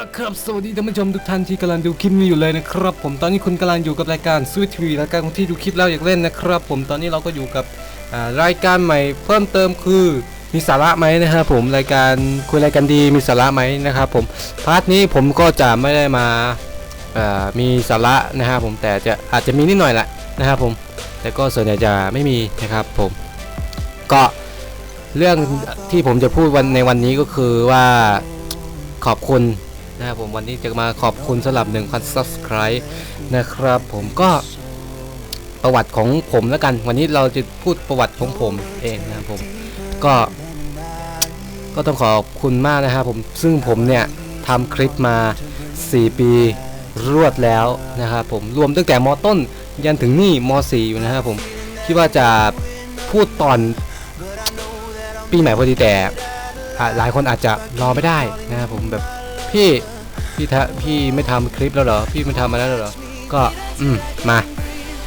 ละครับสวัสดีท่านผู้ชมทุกท่านที่กำลังดูคลิปนี้อยู่เลยนะครับ ผมตอนนี้คุณกำลังอยู่กับรายการสวิตทีวีรายการของที่ดูคลิปแล้วอยากเล่นนะครับ ผมตอนนี้เราก็อยู่กับรายการใหม่เพิ่มเติมคือมีสาระไหมนะครับผมรายการคุยรายการดีมีสาระไหมนะครับผมพาร์ทนี้ผมก็จะไม่ได้มาอ่ามีสาระนะครับผมแต่จะอาจจะมีนิดหน่อยแหละนะครับผมแต่ก็ส่วนใหญ่จะไม่มีนะครับผมก็เรื่องที่ผมจะพูดวันในวันนี้ก็คือว่าขอบคุณ นะครับผมวันนี้จะมาขอบคุณสำหรับ 1,000 subscribe นะครับผมก็ประวัติของผมแล้วกัน วันนี้เราจะพูดประวัติของผมเองนะครับผมก็ก็ต้องขอบคุณมากนะครับผมซึ่งผมเนี่ยทำคลิปมา 4 ปีรวดแล้วนะครับผมรวมตั้งแต่มต้นยันถึงนี่ม .4 อยู่นะครับผมคิดว่าจะพูดตอนปีใหม่พอดีแต่หลายคนอาจจะรอไม่ได้นะครับผมแบบ พี่พี่ทะพี่ไม่ทำคลิปแล้วเหรอ พี่ไม่ทำมาแล้วเหรอ ก็อืมมา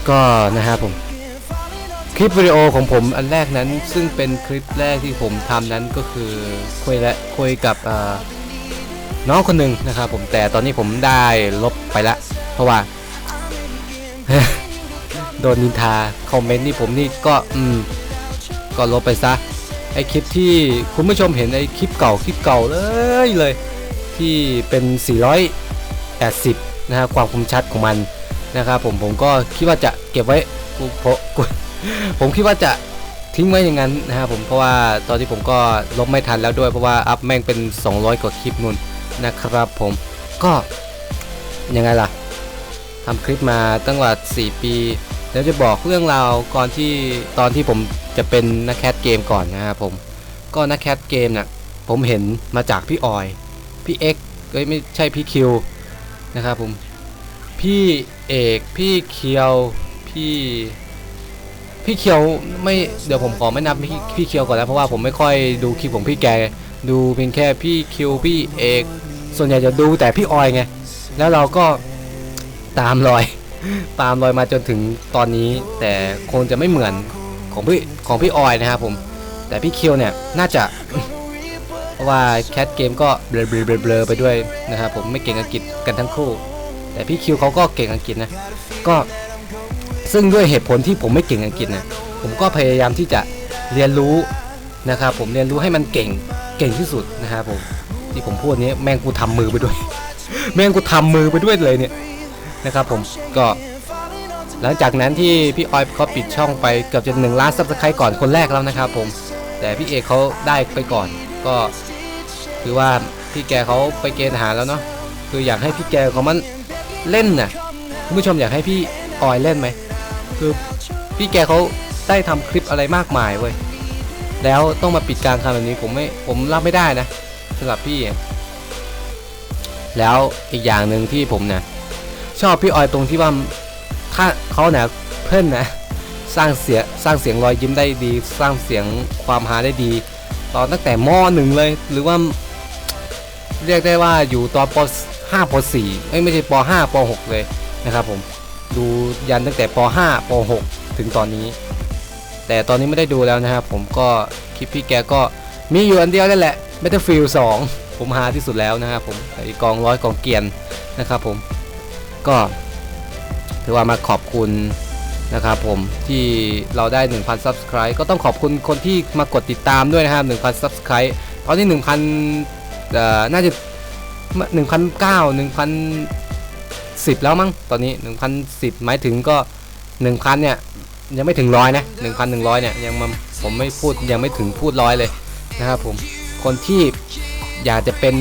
ก็นะครับผม คลิปวิดีโอของผมอันแรกนั้น ซึ่งเป็นคลิปแรกที่ผมทำนั้นก็คือคุยและคุยกับอ่อน้องคนหนึ่งนะครับผมแต่ตอนนี้ผมได้ลบไปละเพราะว่าโดนนินทาคอมเมนต์นี่ผมนี่ก็อืมก็ลบไปซะไอคลิปที่คุณผู้ชมเห็นไอคลิปเก่าคลิปเก่าเลยเลย ที่เป็น 480 นะครับความคมชัดของมันนะครับผมผมก็คิดว่าจะเก็บไว้กูเพราะกูผมคิดว่าจะทิ้งไว้อย่างนั้นนะครับผมเพราะว่าตอนที่ผมก็ลบไม่ทันแล้วด้วยเพราะว่าอัพแม่งเป็น 200 กว่าคลิปนุ่นนะครับผมก็ยังไงล่ะทำคลิปมาตั้งว่า4ปี แล้วจะบอกเรื่องราวก่อนที่ตอนที่ผมจะเป็นนักแคสเกมก่อนนะครับผมก็นักแคสเกมน่ะผมเห็นมาจากพี่ออย พี่เอ็กก็ไม่ใช่พี่คิวนะครับผมพี่เอกพี่เคียวพี่พี่เคียวไม่เดี๋ยวผมขอไม่นับพี่พี่เคียวก่อนนะเพราะว่าผมไม่ค่อยดูคลิปของพี่แกดูเพียงแค่พี่คิวพี่เอกส่วนใหญ่จะดูแต่พี่ออยไงแล้วเราก็ตามรอย ตามรอยมาจนถึงตอนนี้ แต่คงจะไม่เหมือนของพี่ของพี่ออยนะครับผมแต่พี่คิวเนี่ยน่าจะ ราะว่าแคทเกมก็เบลอเบลอเบลอไปด้วยนะครับผมไม่เก่งอังกฤษกันทั้งคู่ แต่พี่คิวเขาก็เก่งอังกฤษนะก็ซึ่งด้วยเหตุผลที่ผมไม่เก่งอังกฤษนะผมก็พยายามที่จะเรียนรู้นะครับผมเรียนรู้ให้มันเก่งเก่งที่สุดนะครับผมที่ผมพูดนี้แม่งกูทำมือไปด้วย แม่งกูทำมือไปด้วยเลยเนี่ยนะครับผมก็หลังจากนั้นที่พี่ออยเขาปิดช่องไปเกือบจะหนึ่งล้านซับสไครต์ก่อนคนแรกแล้วนะครับผมแต่พี่เอกเขาได้ไปก่อนก็ คือว่าพี่แกเขาไปเกณฑ์ทหารแล้วเนาะคืออยากให้พี่แกเขามันเล่นน่ะคุณผู้ชมอยากให้พี่ออยเล่นไหมคือพี่แกเขาได้ทำคลิปอะไรมากมายเว้ยแล้วต้องมาปิดกลารทำแบบนี้ผมไม่ผมรับไม่ได้นะสำหรับพี่ แล้วอีกอย่างหนึ่งที่ผมเนี่ยชอบพี่ออยตรงที่ว่าถ้าเขาเนี่ยเพื่อนนะสร้างเสียงสร้างเสียงรอยยิ้มได้ดี สร้างเสียงความฮาได้ดี ตอนตั้งแต่มอหนึ่งเลย หรือว่า เรียกได้ว่าอยู่ตอนป 5 ป4ไม่ไม่ใช่ป 5 ป 6 เลยนะครับผมดูยันตั้งแต่ป 5 ป 6 ถึงตอนนี้ แต่ตอนนี้ไม่ได้ดูแล้วนะครับผมก็คลิปพี่แกก็มีอยู่อันเดียวนั่นแหละ Battlefield 2 ผมฮาที่สุดแล้วนะครับผมไอกองร้อยกองเกียนนะครับผมก็ถือว่ามาขอบคุณนะครับผมที่เราได้ 1,000 subscribe ก็ต้องขอบคุณคนที่มากดติดตามด้วยนะครับ1,000 subscribe ตอนนี้ 1,000 เอ่อน่าจะ1,009 1,010แล้วมั้งตอนนี้1,010หมายถึงก็1,000เนี่ยยังไม่ถึงร้อยนะ1,100เนี่ยยังมผมไม่พูดยังไม่ถึงพูดร้อยเลยนะครับผมคนที่อยากจะเป็น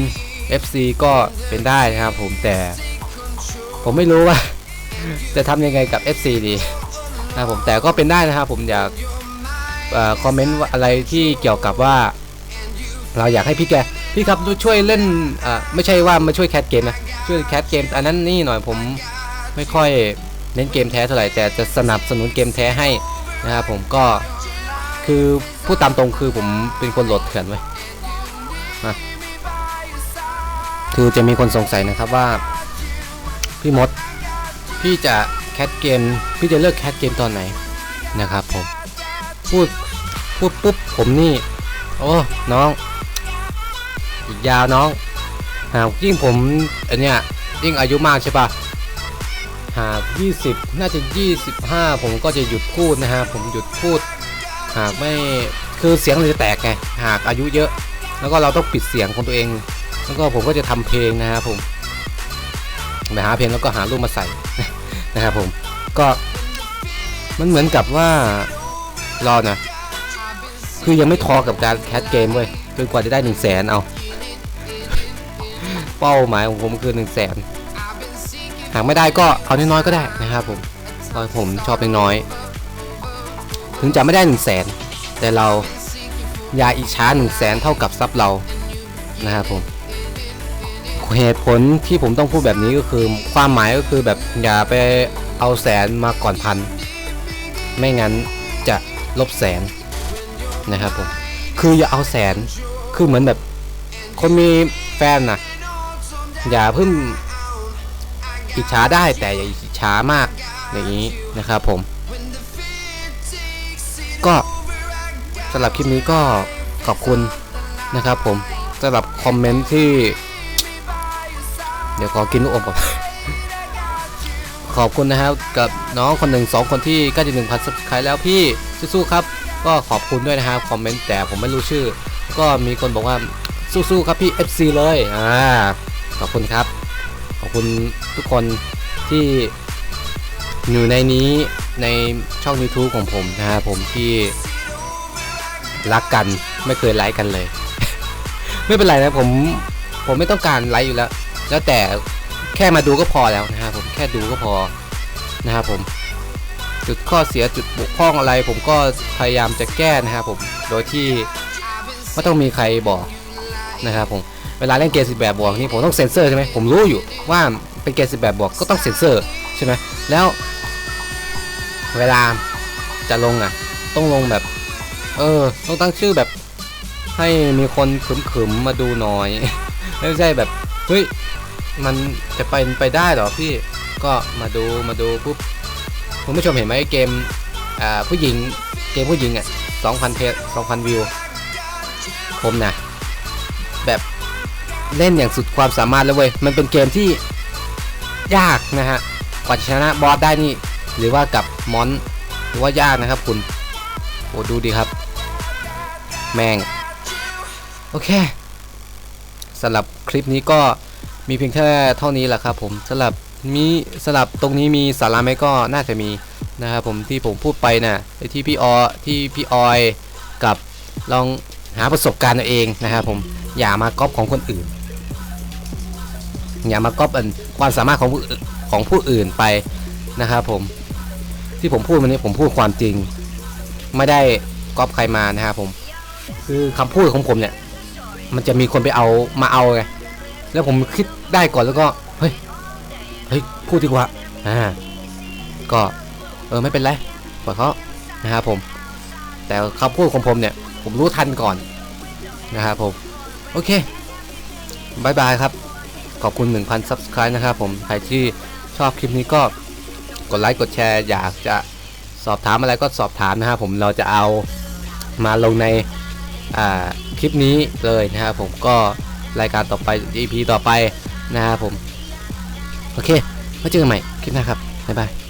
FC ก็เป็นได้นะครับผมแต่ผมไม่รู้ว่า จะทำยังไงกับ FC ดีนะครับผมแต่ก็เป็นได้นะครับผมอยากคอมเมนต์อะไรที่เกี่ยวกับว่า เราอยากให้พี่แก พี่ครับช่วยเล่นอ่าไม่ใช่ว่ามาช่วยแคสเกมนะช่วยแคสเกมอันนั้นนี่หน่อยผมไม่ค่อยเน้นเกมแท้เท่าไหร่แต่จะสนับสนุนเกมแท้ให้นะครับผมก็คือพูดตามตรงคือผมเป็นคนโหลดเถื่อนไว้ยมาคือจะมีคนสงสัยนะครับว่า พี่มดพี่จะแคสเกม พี่จะเลิกแคสเกมตอนไหนนะครับผมพูดพูดปุ๊บผมนี่ โอ้น้อง อีกยาวน้องหากยิ่งผมอันเนี้ยยิ่งอายุมากใช่ปะหาก20 น่าจะ 25 ผมก็จะหยุดพูดนะฮะผมหยุดพูด หากไม่คือเสียงเราจะแตกไงหากอายุเยอะ แล้วก็เราต้องปิดเสียงของตัวเอง แล้วก็ผมก็จะทำเพลงนะครับผมไปหาเพลงแล้วก็หารูปมาใส่นะครับผมก็มันเหมือนกับว่าเรานะคือยังไม่ทอกับการแคสเกมเว้ยจนกว่าจะได้หนึ่งแสนเอา เป้าหมายของผมคือหนึ่งแสนหากไม่ได้ก็เอาน้อยๆก็ได้นะครับผมเพราะผมชอบน้อยๆถึงจะไม่ได้หนึ่งแสนแต่เรายาอิจฉาหนึ่งแสนเท่ากับซับเรานะครับผมเหตุผลที่ผมต้องพูดแบบนี้ก็คือความหมายก็คือแบบอย่าไปเอาแสนมาก่อนพัน ไม่งั้นจะลบแสนนะครับผมคืออย่าเอาแสนคือเหมือนแบบคนมีแฟนนะ อย่าเพิ่งอิจฉาได้แต่อย่าอิจฉามากอย่างนี้นะครับผม ก็สำหรับคลิปนี้ก็ขอบคุณนะครับผมสำหรับคอมเมนต์ที่ เดี๋ยวขอกินลูกอมก่อนขอบคุณนะครับกับน้องคนหนึ่งสองคนที่กล้จะหนึ่งพันซับสไครต์แล้วพี่สู้ๆครับ ก็ขอบคุณด้วยนะครับคอมเมนต์แต่ผมไม่รู้ชื่อ ก็มีคนบอกว่าสู้ๆครับพี่ FC เลยอ่า ขอบคุณครับ ขอบคุณทุกคนที่อยู่ในนี้ในช่อง YouTube ของผมนะครับผมที่รักกันไม่เคยไลค์กันเลย ไม่เป็นไรนะผมผมไม่ต้องการไลค์อยู่แล้ว แล้วแต่แค่มาดูก็พอแล้วนะครับผมแค่ดูก็พอนะครับผมจุดข้อเสียจุดบกพร่องอะไร ผมก็พยายามจะแก้นะครับผมโดยที่ไม่ต้องมีใครบอกนะครับผม เวลาเล่นเกมสิบแบบบวกนี่ผมต้องเซ็นเซอร์ใช่ไหมผมรู้อยู่ว่าเป็นเกมสิบแบบบวกก็ต้องเซ็นเซอร์ใช่ไหมแล้วเวลาจะลงอะ ต้องลงแบบ เออ ต้องตั้งชื่อแบบ ให้มีคนขึมๆมาดูหน่อย ไม่ใช่แบบเฮ้ยมันจะไปไปได้หรอพี่ก็มาดูมาดูปุ๊บคุณผู้ชมเห็นไหมเกมอ่าผู้หญิงเกมผู้หญิงอะ2,000เพจ2,000วิว ผมนะแบบ เล่นอย่างสุดความสามารถแล้วเว้ย มันเป็นเกมที่ยากนะฮะ กว่าจะชนะบอสได้นี่ หรือว่ากับมอนหรือว่ายากนะครับคุณ โอ้ดูดีครับ แมง โอเคสำหรับคลิปนี้ก็มีเพียงแค่เท่านี้แหละครับผมสำหรับมีสำหรับตรงนี้มีสาระไหมก็น่าจะมีนะครับผมที่ผมพูดไปนะ่ะไอที่พี่ออที่พี่ออยกับลองหาประสบการณ์ตัวเองนะครับผมอย่ามาก๊อปของคนอื่น อย่ามาก๊อปนความสามารถของผู้ของผู้อื่นไปนะครับผมที่ผมพูดวันนี้ผมพูดความจริง ไม่ได้ก๊อปใครมานะครับผม คือคำพูดของผมเนี่ย มันจะมีคนไปเอามาเอาไงแล้วผมคิดได้ก่อนแล้วก็เฮ้ยเฮ้ยพูดดีกว่าอ่าก็เออไม่เป็นไรปล่อยเขานะครับผม แต่คำพูดของผมเนี่ย ผมรู้ทันก่อนนะครับผม โอเคบายบายครับ ขอบคุณ 1,000 subscribe นะครับผมใครที่ชอบคลิปนี้ก็กดไลค์กดแชร์ อยากจะสอบถามอะไรก็สอบถามนะครับผมเราจะเอามาลงในคลิปนี้เลยนะครับผมก็รายการต่อไป EP ต่อไปนะครับผม โอเคไว้เจอกันใหม่คลิปหน้าครับ บ๊ายบาย